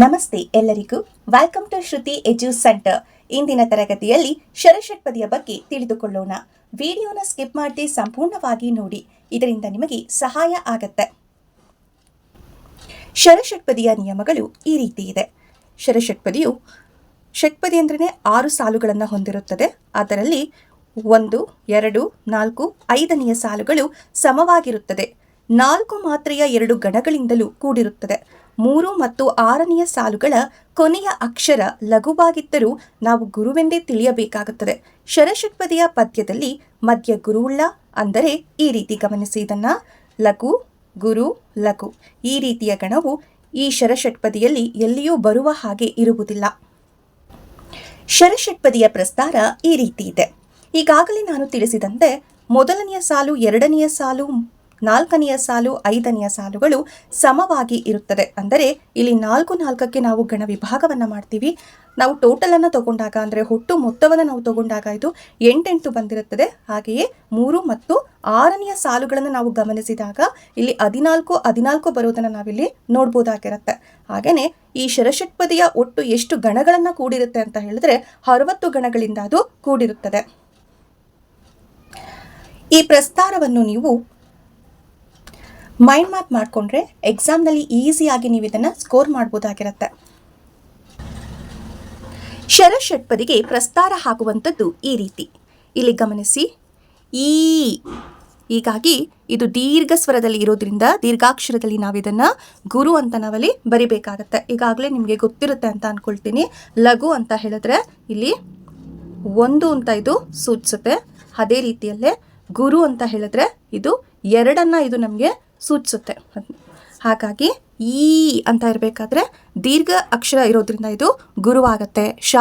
ನಮಸ್ತೆ ಎಲ್ಲರಿಗೂ. Welcome to Shruti edu centre ಇಂದಿನ ತರಗತಿಯಲ್ಲಿ ಶರಷಟ್ಪದಿಯ ಬಗ್ಗೆ ತಿಳಿದುಕೊಳ್ಳೋಣ. ವಿಡಿಯೋನ ಸ್ಕಿಪ್ ಮಾಡದೆ ಸಂಪೂರ್ಣವಾಗಿ ನೋಡಿ. ಇದರಿಂದ ನಿಮಗೆ ಸಹಾಯ ಆಗತ್ತೆ. ಶರಷಟ್ಪದಿಯ ನಿಯಮಗಳು ಈ ರೀತಿ ಇದೆ. ಶರಷಟ್ಪದಿಯು ಷಟ್ಪದಿ ಅಂದ್ರೆ ಆರು ಸಾಲುಗಳನ್ನು ಹೊಂದಿರುತ್ತದೆ. ಅದರಲ್ಲಿ ಒಂದು, ಎರಡು, ನಾಲ್ಕು, ಐದನೆಯ ಸಾಲುಗಳು ಸಮವಾಗಿರುತ್ತದೆ. ನಾಲ್ಕು ಮಾತ್ರೆಯ ಎರಡು ಗಣಗಳಿಂದಲೂ ಕೂಡಿರುತ್ತದೆ. ಮೂರು ಮತ್ತು ಆರನೆಯ ಸಾಲುಗಳ ಕೊನೆಯ ಅಕ್ಷರ ಲಘುವಾಗಿದ್ದರೂ ನಾವು ಗುರುವೆಂದೇ ತಿಳಿಯಬೇಕಾಗುತ್ತದೆ. ಶರಷಟ್ಪದಿಯ ಪದ್ಯದಲ್ಲಿ ಮಧ್ಯ ಗುರುವುಳ್ಳ ಅಂದರೆ ಈ ರೀತಿ ಗಮನಿಸಿ ಇದನ್ನು. ಲಘು, ಗುರು, ಲಘು. ಈ ರೀತಿಯ ಗಣವು ಈ ಶರಷಟ್ಪದಿಯಲ್ಲಿ ಎಲ್ಲಿಯೂ ಬರುವ ಹಾಗೆ ಇರುವುದಿಲ್ಲ. ಶರಷಟ್ಪದಿಯ ಪ್ರಸ್ತಾರ ಈ ರೀತಿ ಇದೆ. ಈಗಾಗಲೇ ನಾನು ತಿಳಿಸಿದಂತೆ ಮೊದಲನೆಯ ಸಾಲು, ಎರಡನೆಯ ಸಾಲು ನಾಲ್ಕನೆಯ ಸಾಲು, ಐದನೆಯ ಸಾಲುಗಳು ಸಮವಾಗಿ ಇರುತ್ತದೆ. ಅಂದರೆ ಇಲ್ಲಿ ನಾಲ್ಕು ನಾಲ್ಕಕ್ಕೆ ನಾವು ಗಣ ವಿಭಾಗವನ್ನು ಮಾಡ್ತೀವಿ. ನಾವು ಟೋಟಲನ್ನು ತಗೊಂಡಾಗ, ಅಂದರೆ ಒಟ್ಟು ಮೊತ್ತವನ್ನು ನಾವು ತಗೊಂಡಾಗ ಇದು ಎಂಟೆಂಟು ಬಂದಿರುತ್ತದೆ. ಹಾಗೆಯೇ ಮೂರು ಮತ್ತು ಆರನೆಯ ಸಾಲುಗಳನ್ನು ನಾವು ಗಮನಿಸಿದಾಗ ಇಲ್ಲಿ ಹದಿನಾಲ್ಕು ಹದಿನಾಲ್ಕು ಬರೋದನ್ನು ನಾವಿಲ್ಲಿ ನೋಡ್ಬೋದಾಗಿರುತ್ತೆ. ಹಾಗೆಯೇ ಈ ಶರಷಟ್ಪದಿಯ ಒಟ್ಟು ಎಷ್ಟು ಗಣಗಳನ್ನು ಕೂಡಿರುತ್ತೆ ಅಂತ ಹೇಳಿದ್ರೆ ಅರವತ್ತು ಗಣಗಳಿಂದ ಅದು ಕೂಡಿರುತ್ತದೆ. ಈ ಪ್ರಸ್ತಾರವನ್ನು ನೀವು ಮೈಂಡ್ ಮ್ಯಾಪ್ ಮಾಡಿಕೊಂಡ್ರೆ ಎಕ್ಸಾಮ್ನಲ್ಲಿ ಈಸಿಯಾಗಿ ನೀವು ಇದನ್ನು ಸ್ಕೋರ್ ಮಾಡ್ಬೋದಾಗಿರುತ್ತೆ. ಶರಷಟ್ಪದಿಗೆ ಪ್ರಸ್ತಾರ ಹಾಕುವಂಥದ್ದು ಈ ರೀತಿ. ಇಲ್ಲಿ ಗಮನಿಸಿ. ಈ ಹೀಗಾಗಿ ಇದು ದೀರ್ಘ ಸ್ವರದಲ್ಲಿ ಇರೋದ್ರಿಂದ ದೀರ್ಘಾಕ್ಷರದಲ್ಲಿ ನಾವು ಇದನ್ನ ಗುರು ಅಂತ ನಾವಲ್ಲಿ ಬರಿಬೇಕಾಗತ್ತೆ. ಈಗಾಗಲೇ ನಿಮಗೆ ಗೊತ್ತಿರುತ್ತೆ ಅಂತ ಅಂದ್ಕೊಳ್ತೀನಿ ಲಘು ಅಂತ ಹೇಳಿದ್ರೆ ಇಲ್ಲಿ ಒಂದು ಅಂತ ಇದು ಸೂಚಿಸುತ್ತೆ. ಅದೇ ರೀತಿಯಲ್ಲೇ ಗುರು ಅಂತ ಹೇಳಿದ್ರೆ ಇದು ಎರಡನ್ನ ಇದು ನಮಗೆ ಸೂಚಿಸುತ್ತೆ. ಹಾಗಾಗಿ ಈ ಅಂತ ಇರಬೇಕಾದ್ರೆ ದೀರ್ಘ ಅಕ್ಷರ ಇರೋದ್ರಿಂದ ಇದು ಗುರುವಾಗತ್ತೆ. ಶ,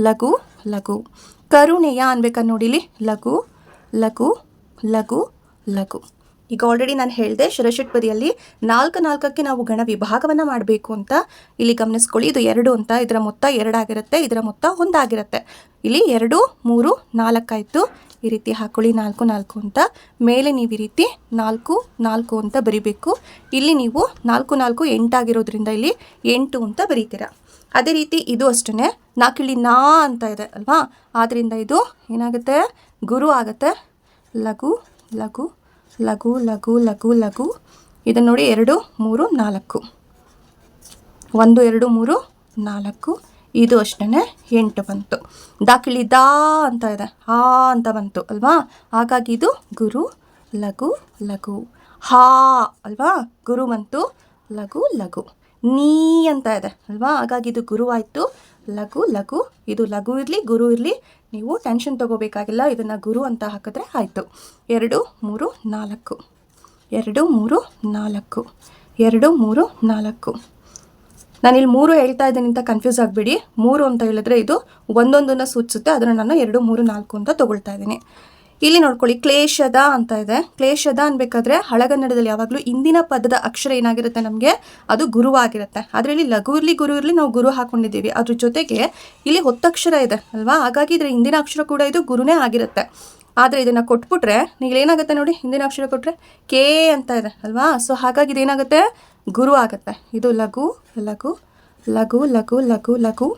ಲಘು ಲಘು. ಕರುಣೆಯ ಅನ್ಬೇಕಂದ್ ನೋಡಿಲಿ? ಲಘು ಲಘು ಲಘು ಲಘು. ಈಗ ಆಲ್ರೆಡಿ ನಾನು ಹೇಳಿದೆ ಶರಷಟ್ಪದಿಯಲ್ಲಿ ನಾಲ್ಕು ನಾಲ್ಕಕ್ಕೆ ನಾವು ಗಣ ವಿಭಾಗವನ್ನು ಮಾಡಬೇಕು ಅಂತ ಇಲ್ಲಿ ಗಮನಿಸ್ಕೊಳ್ಳಿ. ಇದು ಎರಡು ಅಂತ, ಇದರ ಮೊತ್ತ ಎರಡಾಗಿರುತ್ತೆ, ಇದರ ಮೊತ್ತ ಒಂದಾಗಿರುತ್ತೆ. ಇಲ್ಲಿ ಎರಡು, ಮೂರು, ನಾಲ್ಕಾಯಿತು. ಈ ರೀತಿ ಹಾಕೊಳ್ಳಿ, ನಾಲ್ಕು ನಾಲ್ಕು ಅಂತ. ಮೇಲೆ ನೀವು ಈ ರೀತಿ ನಾಲ್ಕು ನಾಲ್ಕು ಅಂತ ಬರಿಬೇಕು. ಇಲ್ಲಿ ನೀವು ನಾಲ್ಕು ನಾಲ್ಕು, ಎಂಟಾಗಿರೋದ್ರಿಂದ ಇಲ್ಲಿ ಎಂಟು ಅಂತ ಬರೀತೀರಾ. ಅದೇ ರೀತಿ ಇದು ಅಷ್ಟೇ ನಾಲ್ಕು ಇಲ್ಲಿ ನಾ ಅಂತ ಇದೆ, ಅಲ್ವಾ? ಆದ್ದರಿಂದ ಇದು ಏನಾಗುತ್ತೆ? ಗುರು ಆಗುತ್ತೆ. ಲಘು ಲಘು ಲಘು ಲಘು ಲಘು ಲಘು. ಇದನ್ನು ನೋಡಿ ಎರಡು, ಮೂರು, ನಾಲ್ಕು. ಒಂದು, ಎರಡು, ಮೂರು, ನಾಲ್ಕು. ಇದು ಅಷ್ಟೇ ಎಂಟು ಬಂತು. ದಾಖಲಿ ದಾ ಅಂತ ಇದೆ. ಹಾ ಅಂತ ಬಂತು ಅಲ್ವಾ? ಹಾಗಾಗಿ ಇದು ಗುರು, ಲಘು ಲಘು. ಹಾ ಅಲ್ವಾ? ಗುರು ಬಂತು, ಲಘು ಲಘು. ನೀ ಅಂತ ಇದೆ ಅಲ್ವಾ? ಹಾಗಾಗಿ ಇದು ಗುರು ಆಯಿತು ಲಘು ಲಘು. ಇದು ಲಘು ಇರಲಿ, ಗುರು ಇರಲಿ. ನೀವು ಟೆನ್ಷನ್ ತೊಗೋಬೇಕಾಗಿಲ್ಲ. ಇದನ್ನು ಗುರು ಅಂತ ಹಾಕಿದ್ರೆ ಆಯಿತು. ಎರಡು, ಮೂರು, ನಾಲ್ಕು. ಎರಡು, ಮೂರು, ನಾಲ್ಕು. ಎರಡು, ಮೂರು, ನಾಲ್ಕು. ನಾನಿಲ್ಲಿ ಮೂರು ಹೇಳ್ತಾ ಇದ್ದೀನಿ ಅಂತ ಕನ್ಫ್ಯೂಸ್ ಆಗಬೇಡಿ. ಮೂರು ಅಂತ ಹೇಳಿದ್ರೆ ಇದು ಒಂದೊಂದನ್ನು ಸೂಚಿಸುತ್ತೆ. ಅದನ್ನು ನಾನು ಎರಡು, ಮೂರು, ನಾಲ್ಕು ಅಂತ ತೊಗೊಳ್ತಾ ಇದ್ದೀನಿ. ಇಲ್ಲಿ ನೋಡ್ಕೊಳ್ಳಿ, ಕ್ಲೇಶದ ಅಂತ ಇದೆ. ಕ್ಲೇಶದ ಅನ್ಬೇಕಾದ್ರೆ ಹಳಗನ್ನಡದಲ್ಲಿ ಯಾವಾಗಲೂ ಇಂದಿನ ಪದದ ಅಕ್ಷರ ಏನಾಗಿರುತ್ತೆ ನಮಗೆ? ಅದು ಗುರು ಆಗಿರುತ್ತೆ ಅದರಲ್ಲಿ ಲಘು ಇರಲಿ, ಗುರು ಇರಲಿ ನಾವು ಗುರು ಹಾಕೊಂಡಿದ್ದೀವಿ. ಅದ್ರ ಜೊತೆಗೆ ಇಲ್ಲಿ ಹೊತ್ತಕ್ಷರ ಇದೆ ಅಲ್ವಾ? ಹಾಗಾಗಿ ಇದರ ಹಿಂದಿನ ಅಕ್ಷರ ಕೂಡ ಇದು ಗುರುನೇ ಆಗಿರುತ್ತೆ. ಆದರೆ ಇದನ್ನು ಕೊಟ್ಬಿಟ್ರೆ ಏನಾಗುತ್ತೆ ನೋಡಿ, ಹಿಂದಿನ ಅಕ್ಷರ ಕೊಟ್ಟರೆ ಕೆ ಅಂತ ಇದೆ ಅಲ್ವಾ? ಸೊ ಹಾಗಾಗಿ ಇದೇನಾಗುತ್ತೆ? ಗುರು ಆಗುತ್ತೆ ಇದು ಲಘು ಲಘು ಲಘು ಲಘು ಲಘು ಲಘು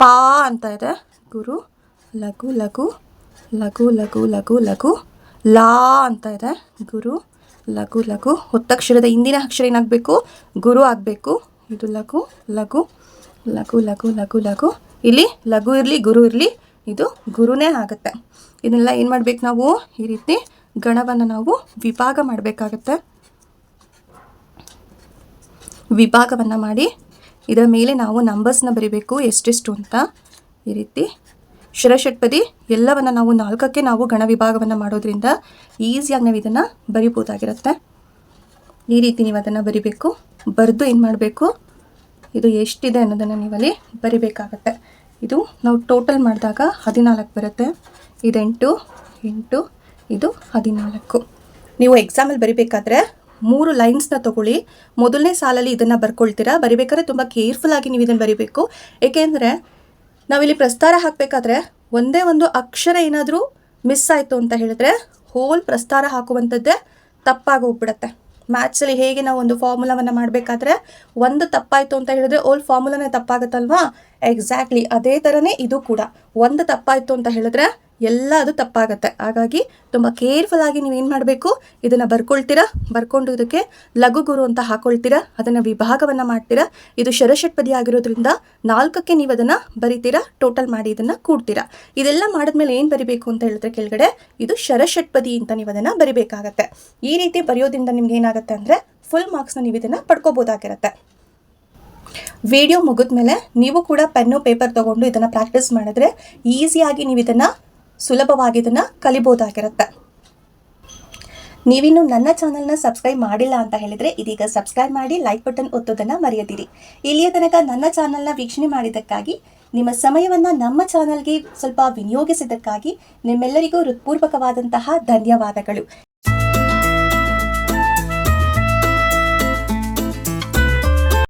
ಪಾ ಅಂತ ಇದೆ ಗುರು ಲಘು ಲಘು ಲಘು ಲಘು ಲಘು ಲಘು ಲಾ ಅಂತ ಇದೆ ಗುರು ಲಘು ಲಘು ಹೊತ್ತಕ್ಷರದ ಹಿಂದಿನ ಅಕ್ಷರ ಏನಾಗಬೇಕು ಗುರು ಆಗಬೇಕು ಇದು ಲಘು ಲಘು ಲಘು ಲಘು ಲಘು ಲಘು ಇಲ್ಲಿ ಲಘು ಇರಲಿ ಗುರು ಇರಲಿ ಇದು ಗುರುನೇ ಆಗುತ್ತೆ ಇದನ್ನೆಲ್ಲ ಏನು ಮಾಡ್ಬೇಕು ನಾವು ಈ ರೀತಿ ಗಣವನ್ನು ನಾವು ವಿಭಾಗ ಮಾಡಬೇಕಾಗತ್ತೆ ವಿಭಾಗವನ್ನು ಮಾಡಿ ಇದರ ಮೇಲೆ ನಾವು ನಂಬರ್ಸ್ನ ಬರಿಬೇಕು ಎಷ್ಟೆಷ್ಟು ಅಂತ ಈ ರೀತಿ. ಶಿರಷಟ್ಪದಿ ಎಲ್ಲವನ್ನು ನಾವು ನಾಲ್ಕಕ್ಕೆ ನಾವು ಗಣ ವಿಭಾಗವನ್ನು ಮಾಡೋದ್ರಿಂದ ಈಸಿಯಾಗಿ ನಾವು ಇದನ್ನು ಬರಿಬೋದಾಗಿರುತ್ತೆ. ಈ ರೀತಿ ನೀವು ಅದನ್ನು ಬರಿಬೇಕು. ಬರೆದು ಏನು ಮಾಡಬೇಕು? ಇದು ಎಷ್ಟಿದೆ ಅನ್ನೋದನ್ನು ನೀವಲ್ಲಿ ಬರಿಬೇಕಾಗತ್ತೆ. ಇದು ನಾವು ಟೋಟಲ್ ಮಾಡಿದಾಗ ಹದಿನಾಲ್ಕು ಬರುತ್ತೆ. ಇದೆಂಟು, ಎಂಟು, ಇದು ಹದಿನಾಲ್ಕು. ನೀವು ಎಕ್ಸಾಮಲ್ಲಿ ಬರಿಬೇಕಾದ್ರೆ ಮೂರು ಲೈನ್ಸ್ನ ತಗೊಳ್ಳಿ. ಮೊದಲನೇ ಸಾಲಲ್ಲಿ ಇದನ್ನು ಬರ್ಕೊಳ್ತೀರಾ? ಬರಿಬೇಕಾದ್ರೆ ತುಂಬ ಕೇರ್ಫುಲ್ಲಾಗಿ ನೀವು ಇದನ್ನು ಬರಿಬೇಕು. ಏಕೆಂದರೆ ನಾವಿಲ್ಲಿ ಪ್ರಸ್ತಾರ ಹಾಕಬೇಕಾದ್ರೆ ಒಂದೇ ಒಂದು ಅಕ್ಷರ ಏನಾದರೂ ಮಿಸ್ ಆಯಿತು ಅಂತ ಹೇಳಿದ್ರೆ ಹೋಲ್ ಪ್ರಸ್ತಾರ ಹಾಕುವಂಥದ್ದೇ ತಪ್ಪಾಗಿ ಹೋಗ್ಬಿಡತ್ತೆ. ಮ್ಯಾಥ್ಸಲ್ಲಿ ಹೇಗೆ ನಾವು ಒಂದು ಫಾರ್ಮುಲಾವನ್ನು ಮಾಡಬೇಕಾದ್ರೆ ಒಂದು ತಪ್ಪಾಯಿತು ಅಂತ ಹೇಳಿದ್ರೆ ಓಲ್ ಫಾರ್ಮುಲಾನೇ ತಪ್ಪಾಗುತ್ತಲ್ವಾ? ಎಕ್ಸಾಕ್ಟ್ಲಿ ಅದೇ ಥರನೇ ಇದು ಕೂಡ. ಒಂದು ತಪ್ಪಾಯಿತು ಅಂತ ಹೇಳಿದ್ರೆ ಎಲ್ಲ ಅದು ತಪ್ಪಾಗತ್ತೆ. ಹಾಗಾಗಿ ತುಂಬ ಕೇರ್ಫುಲ್ ಆಗಿ ನೀವೇನು ಮಾಡಬೇಕು? ಇದನ್ನು ಬರ್ಕೊಳ್ತೀರಾ? ಬರ್ಕೊಂಡು ಇದಕ್ಕೆ ಲಘು ಗುರು ಅಂತ ಹಾಕೊಳ್ತೀರಾ? ಅದನ್ನು ವಿಭಾಗವನ್ನು ಮಾಡ್ತೀರಾ? ಇದು ಶರಷಟ್ಪದಿ ಆಗಿರೋದ್ರಿಂದ ನಾಲ್ಕಕ್ಕೆ ನೀವು ಅದನ್ನು ಬರಿತೀರಾ? ಟೋಟಲ್ ಮಾಡಿ ಇದನ್ನು ಕೂಡ್ತೀರಾ? ಇದೆಲ್ಲ ಮಾಡಿದ್ಮೇಲೆ ಏನು ಬರಿಬೇಕು ಅಂತ ಹೇಳಿದ್ರೆ ಕೆಳಗಡೆ ಇದು ಶರಷಟ್ಪದಿ ಅಂತ ನೀವು ಅದನ್ನು ಬರಿಬೇಕಾಗತ್ತೆ. ಈ ರೀತಿ ಬರೆಯೋದ್ರಿಂದ ನಿಮ್ಗೆ ಏನಾಗುತ್ತೆ ಅಂದರೆ ಫುಲ್ ಮಾರ್ಕ್ಸ್ನ ನೀವು ಇದನ್ನು ಪಡ್ಕೋಬೋದಾಗಿರುತ್ತೆ. ವಿಡಿಯೋ ಮುಗಿದ್ಮೇಲೆ ನೀವು ಕೂಡ ಪೆನ್ನು ಪೇಪರ್ ತಗೊಂಡು ಇದನ್ನು ಪ್ರಾಕ್ಟೀಸ್ ಮಾಡಿದ್ರೆ ಈಸಿಯಾಗಿ ನೀವು ಇದನ್ನು ಸುಲಭವಾಗಿ ಇದನ್ನು ಕಲಿಬೋದಾಗಿರುತ್ತೆ. ನೀವಿನ್ನು ನನ್ನ ಚಾನಲ್ನ ಸಬ್ಸ್ಕ್ರೈಬ್ ಮಾಡಿಲ್ಲ ಅಂತ ಹೇಳಿದ್ರೆ ಇದೀಗ ಸಬ್ಸ್ಕ್ರೈಬ್ ಮಾಡಿ ಲೈಕ್ ಬಟನ್ ಒತ್ತೋದನ್ನು ಮರೆಯದಿರಿ. ಇಲ್ಲಿಯ ತನಕ ನನ್ನ ಚಾನಲ್ನ ವೀಕ್ಷಣೆ ಮಾಡಿದ್ದಕ್ಕಾಗಿ, ನಿಮ್ಮ ಸಮಯವನ್ನು ನಮ್ಮ ಚಾನಲ್ಗೆ ಸ್ವಲ್ಪ ವಿನಿಯೋಗಿಸಿದ್ದಕ್ಕಾಗಿ ನಿಮ್ಮೆಲ್ಲರಿಗೂ ಹೃತ್ಪೂರ್ವಕವಾದಂತಹ ಧನ್ಯವಾದಗಳು.